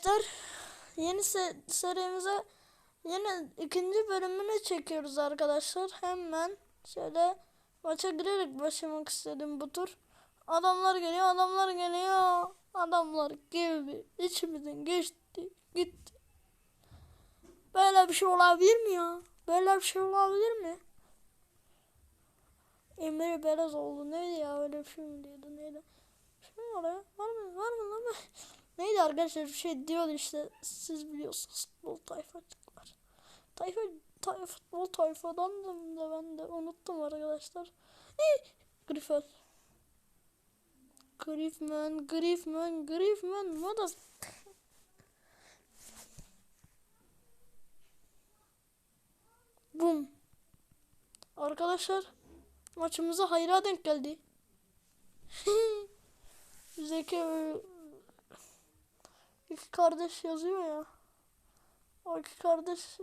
arkadaşlar yeni se serimize yeni ikinci bölümünü çekiyoruz arkadaşlar. Hemen şöyle maça girerek başlamak istedim bu tur. Adamlar geliyor, adamlar geliyor. Adamlar gibi içimizden geçti, gitti. Böyle bir şey olabilir mi ya? Böyle bir şey olabilir mi? Emre Belezoğlu neydi ya öyle bir şey mi diyordu neydi? Şey mi var ya? Var mı? Var mı lan? Neydi arkadaşlar bir şey diyordu işte siz biliyorsunuz futbol tayfacıklar. Tayfa, tayfa futbol tayfadandım da ben de unuttum arkadaşlar. İyi. Griffel. Griffman, Griffman, Griffman, mother... Bum. Arkadaşlar maçımıza hayra denk geldi. Zeki iki kardeş yazıyor ya. O iki kardeş.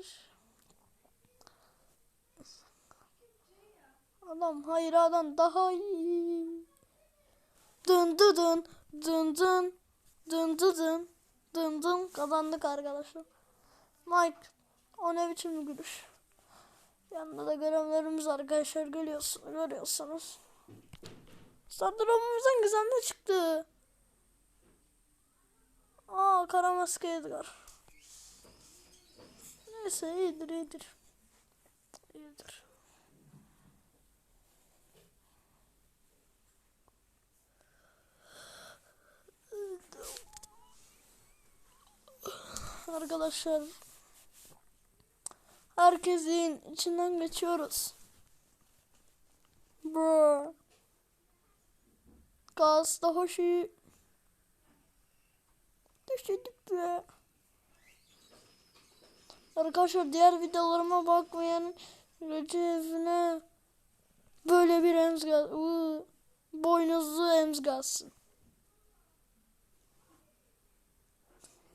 Adam hayır adam daha iyi. Dın dı dın dın dın dın dı dın dın dın kazandık arkadaşlar. Mike o ne biçim gülüş. Yanında da görevlerimiz arkadaşlar görüyorsunuz. görüyorsunuz. Sardıromumuzdan gizemli çıktı. Aa kara maske Edgar. Neyse iyidir iyidir. İyidir. Arkadaşlar herkesin içinden geçiyoruz. Bro. Gaz da Düşürdük be. Arkadaşlar diğer videolarıma bakmayan Recep'ine böyle bir emz gaz. Iı, Boynuzlu emz gazsın.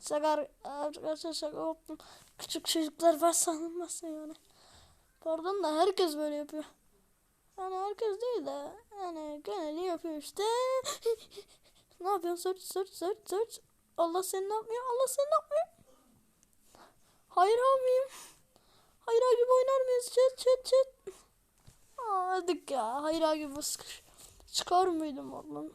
Şaka arkadaşlar şaka yaptım. Küçük çocuklar var sanılmasın yani. Pardon da herkes böyle yapıyor. Yani herkes değil de yani geneli yapıyor işte. ne yapıyorsun? Search search search search. Allah seni ne yapmıyor? Allah seni ne yapmıyor? Hayır abim. Hayır gibi oynar mıyız? Çet çet çet. Hadi ya. Hayır gibi sıkış. Çıkar mıydım oradan?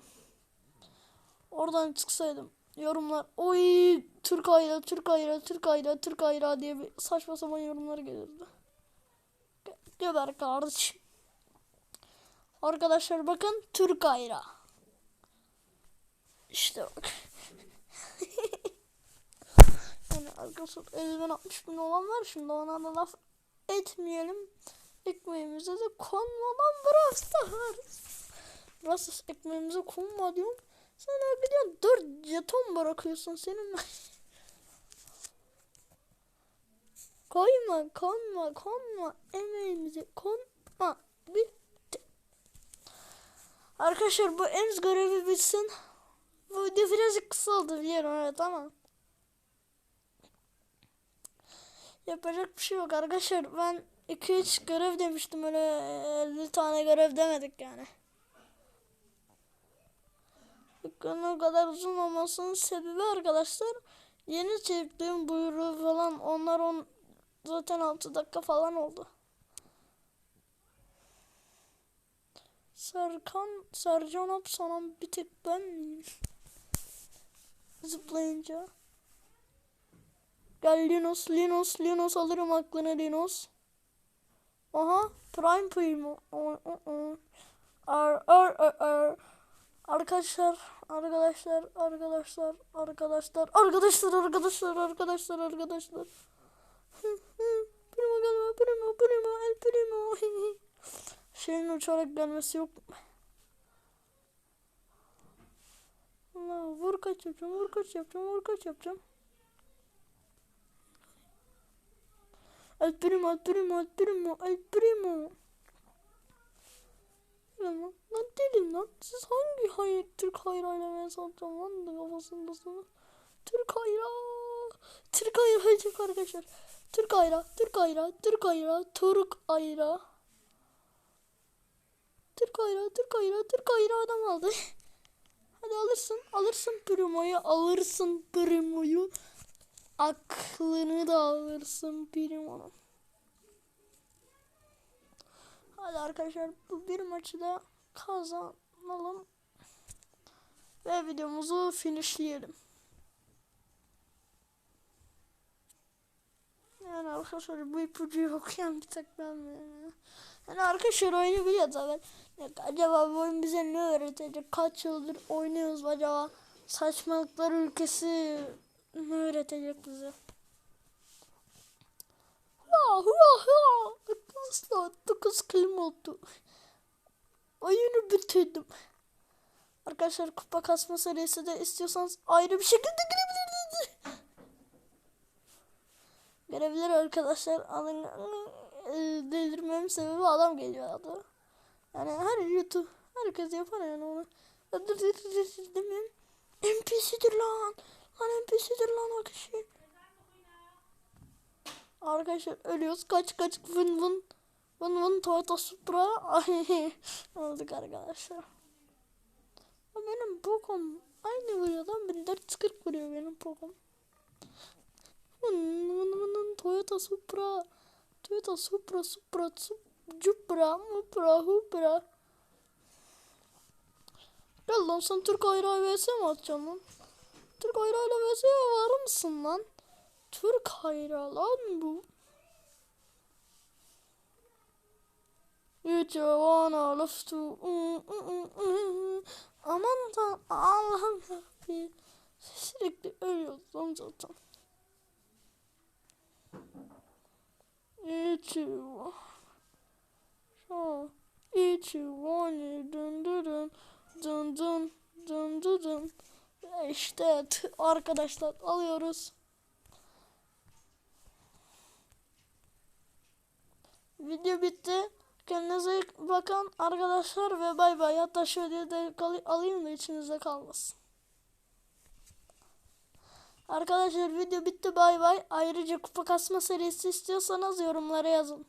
Oradan çıksaydım. Yorumlar. Oy Türk ayra, Türk ayra, Türk ayra, Türk ayra diye bir saçma sapan yorumlar gelirdi. Ge- Geber kardeşim. Arkadaşlar bakın Türk ayra. İşte bak. 50 bin 60 bin olan var şimdi ona da laf etmeyelim. Ekmeğimize de konmadan da Nasıl ekmeğimize konma diyorum. Sen gidiyorsun 4 jeton bırakıyorsun senin. koyma konma konma emeğimize konma. Bitti. Arkadaşlar bu emz görevi bitsin. Bu video birazcık kısa oldu biliyorum evet ama. Yapacak bir şey yok arkadaşlar. Ben 2-3 görev demiştim öyle 50 tane görev demedik yani. Dükkanın kadar uzun olmasının sebebi arkadaşlar yeni çektiğim buyruğu falan onlar on zaten 6 dakika falan oldu. Serkan, Sercan Apsanan bir tek ben miyim? Zıplayınca. Gel Linus, Linus, Linus alırım aklını Linus. Aha, Prime Primo. Ar, ar, ar, ar. Arkadaşlar, arkadaşlar, arkadaşlar, arkadaşlar, arkadaşlar, arkadaşlar, arkadaşlar, arkadaşlar. Primo gelme, primo, primo, el primo. Şeyin uçarak gelmesi yok? Allah, vur kaç yapacağım, vur kaç yapacağım, vur kaç yapacağım. El primo, el primo, el primo, el primo. Lan lan dedim lan. Siz hangi hayır Türk hayrayla ben satacağım lan da kafasındasınız. Türk hayra. Türk hayra olacak arkadaşlar. Türk hayra, Türk hayra, Türk hayra, Türk hayra. Türk hayra, Türk hayra, Türk hayra adam aldı. Hadi alırsın, alırsın primoyu, alırsın primoyu. Aklını da alırsın birim onun. Hadi arkadaşlar bu bir maçı da kazanalım. Ve videomuzu finishleyelim. Yani arkadaşlar bu ipucuyu okuyan bir tek ben mi? Yani arkadaşlar oyunu biliyor zaten. Ya acaba bu oyun bize ne öğretecek? Kaç yıldır oynuyoruz acaba? Saçmalıklar ülkesi ne öğretecek bize? Ha ha ha! Arkadaşlar 9 kilim oldu. Oyunu bitirdim. Arkadaşlar kupa kasma serisi de istiyorsanız ayrı bir şekilde girebilirsiniz. Görebilir arkadaşlar. Alın, delirmemin sebebi adam geliyordu. Yani her YouTube herkes yapar yani onu. Demeyeyim. NPC'dir lan. Lan NPC'dir lan o kişi. Arkadaşlar ölüyoruz. Kaç kaç vın vın. Vın vın Toyota Supra. Ay olduk arkadaşlar. Ya Benim Pokom aynı vuruyor lan. 1440 vuruyor benim Pokom. Vın vın vın Toyota Supra. Toyota Supra Supra Supra Supra Supra. Gel lan sen Türk ayrağı vs mi atacaksın lan? Türk ayrağıyla vs var mısın lan? Türk hayrağı lan bu. You wanna love Aman da Allah'ım Rabbi. Sürekli ölüyoruz lan zaten. İçi Şu İçi vani İşte arkadaşlar alıyoruz. Video bitti. Kendinize iyi bakın arkadaşlar ve bay bay. Hatta şöyle de alayım da içinizde kalmasın. Arkadaşlar video bitti bay bay. Ayrıca kupa kasma serisi istiyorsanız yorumlara yazın.